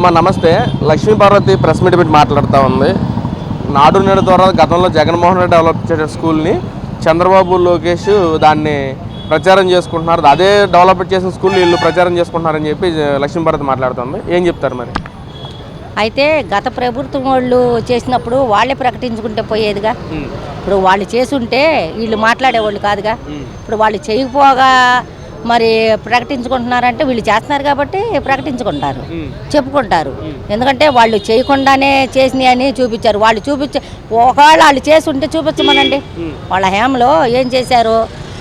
అమ్మా నమస్తే. Lakshmi Parvati press meet పెట్టి మాట్లాడుతూ ఉంది. నాడు నేడు ద్వారా గతంలో జగన్మోహన్ రెడ్డి డెవలప్ చేసే స్కూల్ని చంద్రబాబు లోకేష్ దాన్ని ప్రచారం చేసుకుంటున్నారు. అదే డెవలప్ చేసిన స్కూల్ వీళ్ళు ప్రచారం చేసుకుంటున్నారని చెప్పి లక్ష్మీ మాట్లాడుతుంది ఏం చెప్తారు మరి? అయితే గత ప్రభుత్వం వాళ్ళు చేసినప్పుడు వాళ్ళే ప్రకటించుకుంటే పోయేదిగా. ఇప్పుడు వాళ్ళు చేసుంటే వీళ్ళు మాట్లాడేవాళ్ళు కాదుగా. ఇప్పుడు వాళ్ళు చేయకపోగా మరి ప్రకటించుకుంటున్నారంటే వీళ్ళు చేస్తున్నారు కాబట్టి ప్రకటించుకుంటారు. చెప్పుకుంటారు. ఎందుకంటే వాళ్ళు చేయకుండానే చేసినాయి అని చూపించారు. వాళ్ళు చూపించ ఒకవేళ వాళ్ళు చేసి ఉంటే చూపించమనండి వాళ్ళ హేమలో ఏం చేశారు?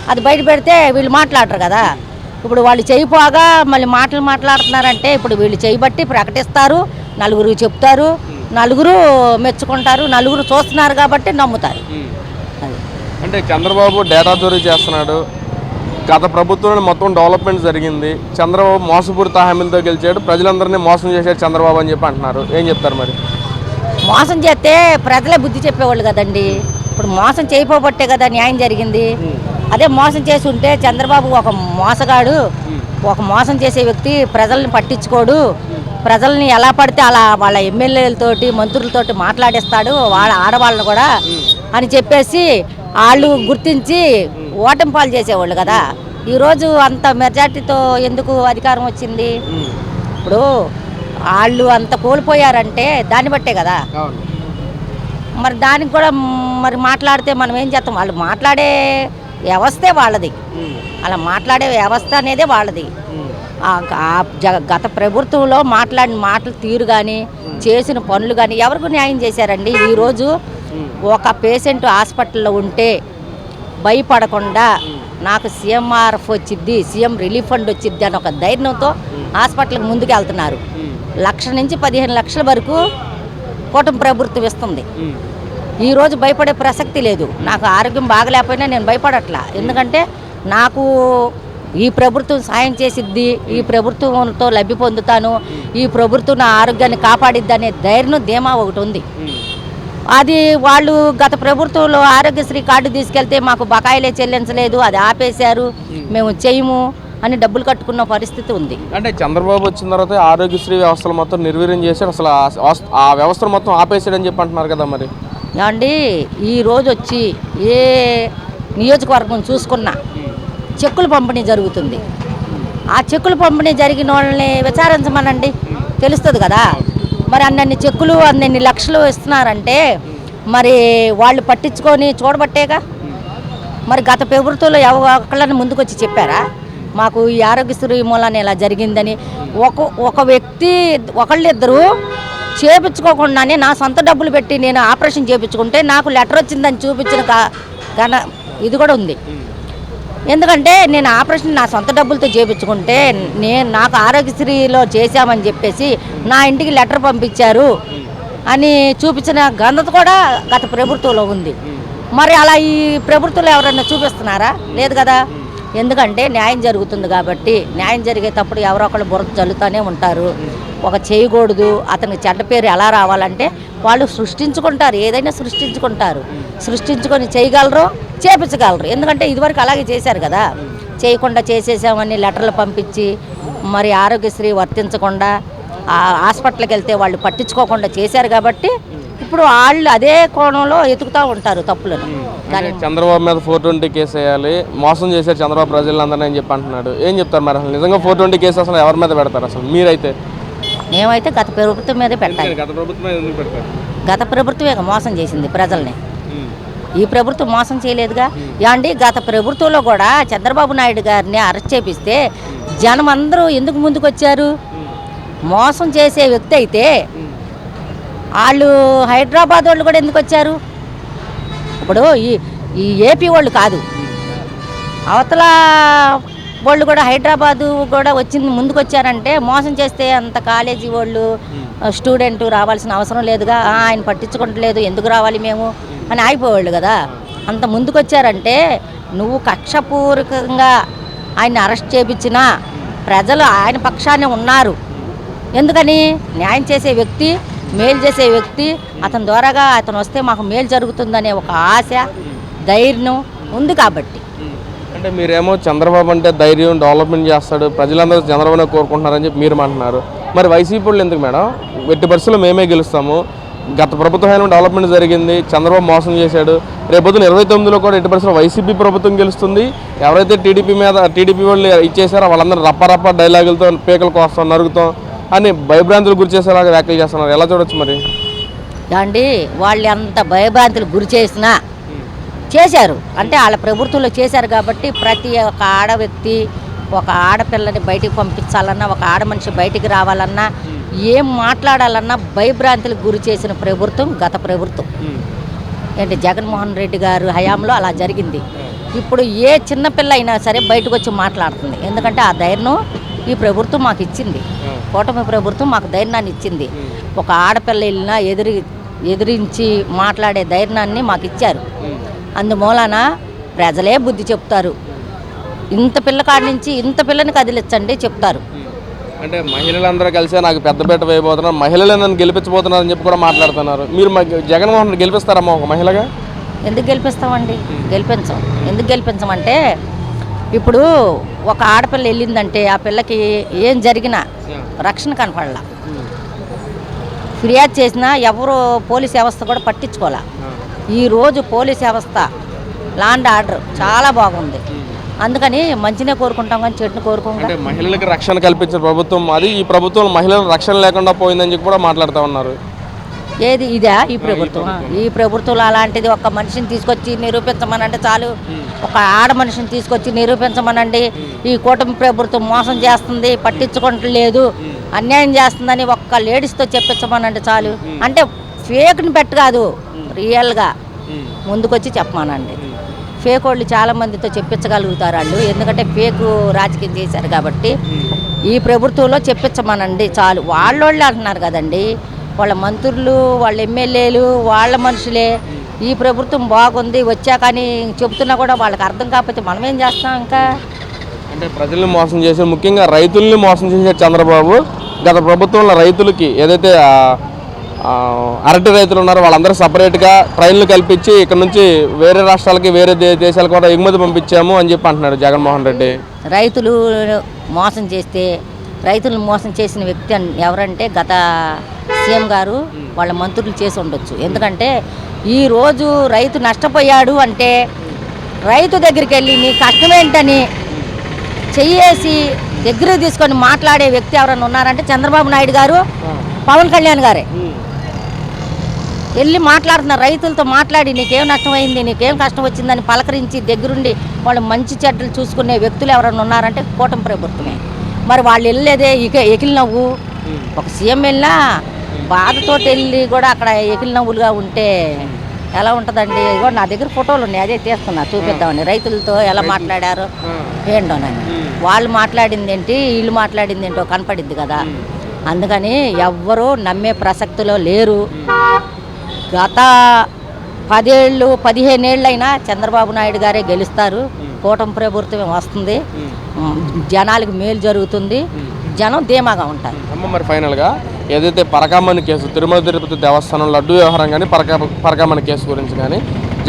అది బయట పెడితే వీళ్ళు మాట్లాడరు కదా. ఇప్పుడు వాళ్ళు చేయిపోగా మళ్ళీ మాటలు మాట్లాడుతున్నారంటే ఇప్పుడు వీళ్ళు చేయబట్టి ప్రకటిస్తారు. నలుగురు చెప్తారు. నలుగురు మెచ్చుకుంటారు. నలుగురు చూస్తున్నారు కాబట్టి నమ్ముతారు. అంటే చంద్రబాబు డేటా చోరీ చేస్తున్నాడు. గత ప్రభుత్వంలో మొత్తం డెవలప్మెంట్ జరిగింది. చంద్రబాబు మోసపూరిత హామీలతో గెలిచాడు. ప్రజలందరినీ మోసం చేశాడు చంద్రబాబు అని చెప్పి అంటున్నారు. ఏం చెప్తారు మరి? మోసం చేస్తే ప్రజలే బుద్ధి చెప్పేవాళ్ళు కదండి. ఇప్పుడు మోసం చేయకపోబట్టే కదా న్యాయం జరిగింది. అదే మోసం చేసి ఉంటే చంద్రబాబు ఒక మోసగాడు. ఒక మోసం చేసే వ్యక్తి ప్రజల్ని పట్టించుకోడు. ప్రజల్ని ఎలా పడితే అలా వాళ్ళ ఎమ్మెల్యేలతోటి మంత్రులతోటి మాట్లాడేస్తాడు. వాళ్ళ ఆడవాళ్ళని కూడా అని చెప్పేసి వాళ్ళు గుర్తించి ఓటమి పాలు చేసేవాళ్ళు కదా. ఈరోజు అంత మెజార్టీతో ఎందుకు అధికారం వచ్చింది? ఇప్పుడు వాళ్ళు అంత కోల్పోయారంటే దాన్ని బట్టే కదా. మరి దానికి కూడా మరి మాట్లాడితే మనం ఏం చేస్తాం? వాళ్ళు మాట్లాడే వ్యవస్థే వాళ్ళది. అలా మాట్లాడే వ్యవస్థ అనేదే వాళ్ళది. గత ప్రభుత్వంలో మాట్లాడిన మాటలు తీరు కానీ చేసిన పనులు కానీ ఎవరికి న్యాయం చేశారండి? ఈరోజు ఒక పేషెంట్ హాస్పిటల్లో ఉంటే భయపడకుండా నాకు సీఎంఆర్ఎఫ్ వచ్చిద్ది సీఎం రిలీఫ్ ఫండ్ వచ్చిద్ది అని ఒక ధైర్యంతో హాస్పిటల్కి ముందుకు వెళ్తున్నారు లక్ష నుంచి పదిహేను లక్షల వరకు కూటమి ప్రభుత్వం ఇస్తుంది. ఈరోజు భయపడే ప్రసక్తి లేదు. నాకు ఆరోగ్యం బాగలేకపోయినా నేను భయపడట్లా. ఎందుకంటే నాకు ఈ ప్రభుత్వం సాయం చేసిద్ది ఈ ప్రభుత్వంతో లబ్ధి పొందుతాను ఈ ప్రభుత్వం నా ఆరోగ్యాన్ని కాపాడిద్ది అనే ధైర్యం ధీమా ఒకటి ఉంది. అది వాళ్ళు గత ప్రభుత్వంలో ఆరోగ్యశ్రీ కార్డు తీసుకెళ్తే మాకు బకాయిలే చెల్లించలేదు అది ఆపేశారు మేము. చేయము అని డబ్బులు కట్టుకున్న పరిస్థితి ఉంది. అంటే చంద్రబాబు వచ్చిన తర్వాత ఆరోగ్యశ్రీ వ్యవస్థలు మొత్తం నిర్వీర్యం చేశాడు అసలు ఆ వ్యవస్థ- ఆ వ్యవస్థను మొత్తం ఆపేసాడని చెప్పి అంటున్నారు కదా మరి? ఏమండి ఈ రోజు వచ్చి ఏ నియోజకవర్గం చూసుకున్నా చెక్కుల పంపిణీ జరుగుతుంది. ఆ చెక్కుల పంపిణీ జరిగిన వాళ్ళని విచారించమనండి. తెలుస్తుంది కదా. మరి అన్నన్ని చెక్కులు అన్నన్ని లక్షలు ఇస్తున్నారంటే మరి వాళ్ళు పట్టించుకొని చూడబట్టేగా? మరి గత ప్రభుత్వంలో ఎవరిని ముందుకు వచ్చి చెప్పారా? మాకు ఈ ఆరోగ్యశ్రీ మూలాన్ని ఇలా జరిగిందని ఒక ఒక వ్యక్తి ఒకళ్ళిద్దరూ చేపించుకోకుండానే నా సొంత డబ్బులు పెట్టి నేను ఆపరేషన్ చేయించుకుంటే నాకు లెటర్ వచ్చిందని చూపించిన ఘన ఇది కూడా ఉంది. ఎందుకంటే నేను ఆపరేషన్ నా సొంత డబ్బులతో చేయించుకుంటే నేను నాకు ఆరోగ్యశ్రీలో చేశామని చెప్పేసి నా ఇంటికి లెటర్ పంపించారు అని చూపించిన గంధత కూడా గత ప్రభుత్వంలో ఉంది. మరి అలా ఈ ప్రభుత్వంలో ఎవరన్నా చూపిస్తున్నారా? లేదు కదా? ఎందుకంటే న్యాయం జరుగుతుంది కాబట్టి న్యాయం జరిగేటప్పుడు ఎవరో ఒకళ్ళు బురద చల్లుతూనే ఉంటారు. ఒక చేయకూడదు అతనికి చెడ్డ పేరు ఎలా రావాలంటే వాళ్ళు సృష్టించుకుంటారు ఏదైనా సృష్టించుకుంటారు. సృష్టించుకొని చేయగలరు చేపించగలరు. ఎందుకంటే ఇదివరకు అలాగే చేశారు కదా. చేయకుండా చేసేసామని లెటర్లు పంపించి మరి ఆరోగ్యశ్రీ వర్తించకుండా ఆ హాస్పిటల్కి వెళ్తే వాళ్ళు పట్టించుకోకుండా చేశారు కాబట్టి ఇప్పుడు వాళ్ళు అదే కోణంలో ఎతుకుతూ ఉంటారు తప్పులను. చంద్రబాబు మీద ఫోర్ ట్వంటీ కేసు వేయాలి. మోసం చేశారు చంద్రబాబు ప్రజలందరినీ అని చెప్పి అంటున్నాడు. ఏం చెప్తారు మరి అసలు? నిజంగా ఫోర్ ట్వంటీ కేసు అసలు ఎవరి మీద పెడతారు అసలు? మీరైతే? మేమైతే గత ప్రభుత్వం మీదే పెట్టాలి. గత ప్రభుత్వం గత ప్రభుత్వమే మోసం చేసింది ప్రజల్ని. ఈ ప్రభుత్వం మోసం చేయలేదుగా. యాండి గత ప్రభుత్వంలో కూడా చంద్రబాబు నాయుడు గారిని అరెస్ట్ చేపిస్తే జనం అందరూ ఎందుకు ముందుకు వచ్చారు మోసం చేసే వ్యక్తి అయితే వాళ్ళు హైదరాబాద్ వాళ్ళు కూడా ఎందుకు వచ్చారు ఇప్పుడు ఈ ఈ ఏపీ వాళ్ళు కాదు. అవతల వాళ్ళు కూడా హైదరాబాదు కూడా వచ్చింది ముందుకు వచ్చారంటే మోసం చేస్తే అంత కాలేజీ వాళ్ళు స్టూడెంట్ రావాల్సిన అవసరం లేదుగా. "ఆ, ఆయన పట్టించుకుంటలేదు. ఎందుకు రావాలి మేము? అని ఆగిపోవాళ్ళు కదా. అంత ముందుకొచ్చారంటే నువ్వు కక్షపూర్వకంగా ఆయన్ని అరెస్ట్ చేపించినా ప్రజలు ఆయన పక్షాన్ని ఉన్నారు. ఎందుకని? న్యాయం చేసే వ్యక్తి మేలు చేసే వ్యక్తి అతని ద్వారాగా అతను వస్తే మాకు మేలు జరుగుతుందనే ఒక ఆశ ధైర్యం ఉంది కాబట్టి. అంటే మీరేమో చంద్రబాబు అంటే ధైర్యం డెవలప్మెంట్ చేస్తాడు ప్రజలందరూ చంద్రబాబు కోరుకుంటున్నారని చెప్పి మీరు అంటున్నారు. మరి వైసీపీ వాళ్ళు ఎందుకు మేడం? ఎట్టి పరిస్థితుల్లో మేమే గెలుస్తాము. గత ప్రభుత్వం డెవలప్మెంట్ జరిగింది? చంద్రబాబు మోసం చేశాడు. రేపొద్దున ఇరవై తొమ్మిదిలో కూడా ఎట్టి పరిస్థితుల్లో వైసీపీ ప్రభుత్వం గెలుస్తుంది. ఎవరైతే టీడీపీ మీద టీడీపీ వాళ్ళు ఇచ్చేసారో వాళ్ళందరూ రప్పరప్ప డైలాగులతో పీకలు కోసం నరుగుతాం అని భయభ్రాంతులు గురి చేసేలాగా వ్యాఖ్యలు చేస్తున్నారు. ఎలా చూడొచ్చు మరి? అండి వాళ్ళు ఎంత భయభ్రాంతులు గురి చేసినా చేశారు. అంటే వాళ్ళ ప్రభుత్వంలో చేశారు కాబట్టి ప్రతి ఒక్క ఆడ వ్యక్తి ఒక ఆడపిల్లని బయటికి పంపించాలన్నా ఒక ఆడ మనిషి బయటికి రావాలన్నా ఏం మాట్లాడాలన్నా భయభ్రాంతులకు గురి చేసిన ప్రభుత్వం గత ప్రభుత్వం. ఏంటి జగన్మోహన్ రెడ్డి గారు హయాంలో అలా జరిగింది. ఇప్పుడు ఏ చిన్నపిల్ల అయినా సరే బయటకు వచ్చి మాట్లాడుతుంది. ఎందుకంటే ఆ ధైర్యం ఈ ప్రభుత్వం మాకు ఇచ్చింది. కూటమి ప్రభుత్వం మాకు ధైర్యాన్ని ఇచ్చింది. ఒక ఆడపిల్ల వెళ్ళినా ఎదిరి ఎదిరించి మాట్లాడే ధైర్యాన్ని మాకు ఇచ్చారు. అందుమూలన ప్రజలే బుద్ధి చెప్తారు. ఇంత పిల్లకాడి నుంచి ఇంత పిల్లని కదిలించండి చెప్తారు. అంటే మహిళలందరూ కలిసి నాకు పెద్దపేట వేయబోతున్నారు. మహిళలే నన్ను గెలిపించబోతున్నారు అని చెప్పి కూడా మాట్లాడుతున్నారు. మీరు జగన్మోహన్ గెలిపిస్తారమ్మా ఒక మహిళగా? ఎందుకు గెలిపిస్తామండి? గెలిపించం. ఎందుకు గెలిపించమంటే ఇప్పుడు ఒక ఆడపిల్ల వెళ్ళిందంటే ఆ పిల్లకి ఏం జరిగినా రక్షణ కనపడలా. ఫిర్యాదు చేసినా ఎవరు పోలీస్ వ్యవస్థ కూడా పట్టించుకోలే. ఈరోజు పోలీస్ వ్యవస్థ లాండ్ ఆర్డర్ చాలా బాగుంది. అందుకని మంచినే కోరుకుంటాం కానీ చెట్టుని కోరుకోం అంటే మహిళలకు రక్షణ కల్పించిన ప్రభుత్వం అది ఈ ప్రభుత్వం మహిళలకు రక్షణ లేకుండా పోయిందని చెప్పి కూడా మాట్లాడుతూ ఉన్నారు. ఏది ఇదా ఈ ప్రభుత్వం? ఈ ప్రభుత్వంలో అలాంటిది ఒక మనిషిని తీసుకొచ్చి నిరూపించమనంటే చాలు. ఒక ఆడ మనిషిని తీసుకొచ్చి నిరూపించమనండి. ఈ కూటమి ప్రభుత్వం మోసం చేస్తుంది పట్టించుకోవట్లేదు అన్యాయం చేస్తుందని ఒక్క లేడీస్తో చెప్పించమనండి చాలు. అంటే ఫేక్ని పెట్ట కాదు రియల్గా. ముందుకొచ్చి చెప్పమానండి. ఫేక్ వాళ్ళు చాలా మందితో చెప్పించగలుగుతారు వాళ్ళు. ఎందుకంటే ఫేక్ రాజకీయం చేశారు కాబట్టి. ఈ ప్రభుత్వంలో చెప్పించమనండి చాలు. వాళ్ళోళ్ళే అంటున్నారు కదండి. వాళ్ళ మంత్రులు వాళ్ళ ఎమ్మెల్యేలు వాళ్ళ మనుషులే ఈ ప్రభుత్వం బాగుంది వచ్చాకని చెప్తున్నా కూడా వాళ్ళకి అర్థం కాకపోతే మనం ఏం చేస్తాం ఇంకా? అంటే ప్రజల్ని మోసం చేశారు ముఖ్యంగా రైతుల్ని మోసం చేశారు చంద్రబాబు గత ప్రభుత్వంలో రైతులకి ఏదైతే అరటి రైతులు ఉన్నారో. వాళ్ళందరూ సపరేట్గా ట్రైన్లు కల్పించి ఇక్కడ నుంచి వేరే రాష్ట్రాలకి వేరే దేశాలకు కూడా ఎగుమతి పంపించాము అని చెప్పి అంటున్నాడు జగన్మోహన్ రెడ్డి. రైతులు మోసం చేస్తే రైతులను మోసం చేసిన వ్యక్తి ఎవరంటే గత సీఎం గారు వాళ్ళ మంత్రులు చేసి ఉండొచ్చు. ఎందుకంటే ఈరోజు రైతు నష్టపోయాడు అంటే రైతు దగ్గరికి వెళ్ళి నీ కష్టమేంటని చెయ్యేసి దగ్గర తీసుకొని మాట్లాడే వ్యక్తి ఎవరైనా ఉన్నారంటే చంద్రబాబు నాయుడు గారు పవన్ కళ్యాణ్ గారే. వెళ్ళి మాట్లాడుతున్నారు రైతులతో మాట్లాడి నీకేం నష్టమైంది? నీకేం కష్టం వచ్చిందని పలకరించి దగ్గరుండి వాళ్ళు మంచి చెడ్డలు చూసుకునే వ్యక్తులు ఎవరైనా ఉన్నారంటే కూటమి ప్రభుత్వమే. మరి వాళ్ళు వెళ్ళలేదే ఇక ఎకిలి నవ్వు. ఒక సీఎం వెళ్ళినా బాధతో వెళ్ళి కూడా అక్కడ ఎకిలి నవ్వులుగా ఉంటే ఎలా ఉంటుందండి? ఇగో నా దగ్గర ఫోటోలు ఉన్నాయి అదే తీస్తున్నా చూపిద్దామని. రైతులతో ఎలా మాట్లాడారు? ఏంటోనని. వాళ్ళు మాట్లాడింది ఏంటి? వీళ్ళు మాట్లాడింది ఏంటో కనపడిద్ది కదా. అందుకని ఎవ్వరూ నమ్మే ప్రసక్తిలో లేరు. గత పదేళ్ళు పదిహేనేళ్ళైనా చంద్రబాబు నాయుడు గారే గెలుస్తారు. కూటమి ప్రభుత్వం వస్తుంది. జనాలకు మేలు జరుగుతుంది. జనం ధీమాగా ఉంటారు. అమ్మ మరి ఫైనల్గా ఏదైతే పరకామణి కేసు తిరుమల తిరుపతి దేవస్థానం లడ్డు వ్యవహారం కానీ పరకా పరకామణి కేసు గురించి కానీ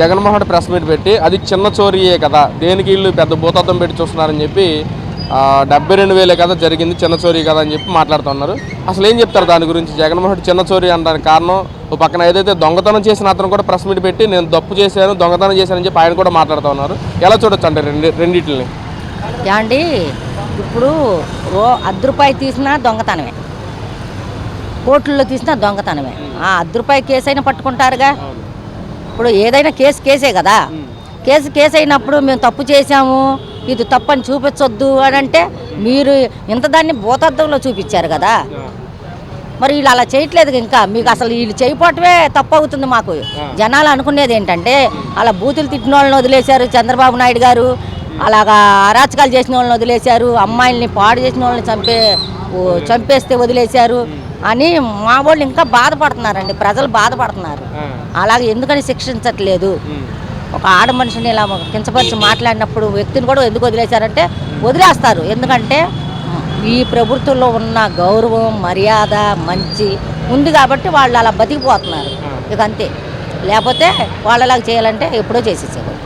జగన్మోహన్ రెడ్డి ప్రెస్ మీట్ పెట్టి అది చిన్న చోరీయే కదా దేనికి వీళ్ళు పెద్ద భూతత్వం పెట్టి చూస్తున్నారని చెప్పి డెబ్బై రెండు వేలే కదా జరిగింది చిన్న చోరీ కదా అని చెప్పి మాట్లాడుతున్నారు అసలు ఏం చెప్తారు దాని గురించి? జగన్మోహన్ రెడ్డి చిన్న చోరీ అనడానికి కారణం ఓ పక్కన ఏదైతే దొంగతనం చేసిన అతను కూడా ప్రెస్ మీట్ పెట్టి నేను తప్పు చేశాను దొంగతనం చేశానని చెప్పి ఆయన కూడా మాట్లాడుతూ ఉన్నారు. ఎలా చూడొచ్చు అంటే రెండు రెండింటిని? ఏమండి ఇప్పుడు రో అర్ధ రూపాయి తీసినా దొంగతనమే. కోట్లలో తీసినా దొంగతనమే. ఆ అర్ధ రూపాయి కేసు అయినా పట్టుకుంటారుగా ఇప్పుడు ఏదైనా కేసు కేసే కదా? కేసు కేసు అయినప్పుడు మేము తప్పు చేశాము ఇది తప్పు అని చూపించొద్దు అని అంటే మీరు ఇంత దాన్ని భూతద్దంలో చూపించారు కదా? మరి వీళ్ళు అలా చేయట్లేదు ఇంకా. మీకు అసలు వీళ్ళు చేయకపోవటమే తప్పు అవుతుంది మాకు జనాలు అనుకునేది ఏంటంటే అలా బూతులు తిట్టిన వాళ్ళని వదిలేశారు చంద్రబాబు నాయుడు గారు. అలాగా అరాచకాలు చేసిన వాళ్ళని వదిలేశారు. అమ్మాయిల్ని పాడు చేసిన వాళ్ళని చంపే చంపేస్తే వదిలేశారు అని మా వాళ్ళు ఇంకా బాధపడుతున్నారండి. ప్రజలు బాధపడుతున్నారు. అలాగే ఎందుకని శిక్షించట్లేదు? ఒక ఆడ మనిషిని ఇలా కించపరిచి మాట్లాడినప్పుడు వ్యక్తిని కూడా ఎందుకు వదిలేశారంటే వదిలేస్తారు. ఎందుకంటే ఈ ప్రభుత్వంలో ఉన్న గౌరవం మర్యాద మంచి ఉంది కాబట్టి వాళ్ళు అలా బతికిపోతున్నారు. ఇక అంతే. లేకపోతే వాళ్ళలాగా చేయాలంటే ఎప్పుడో చేసేసారు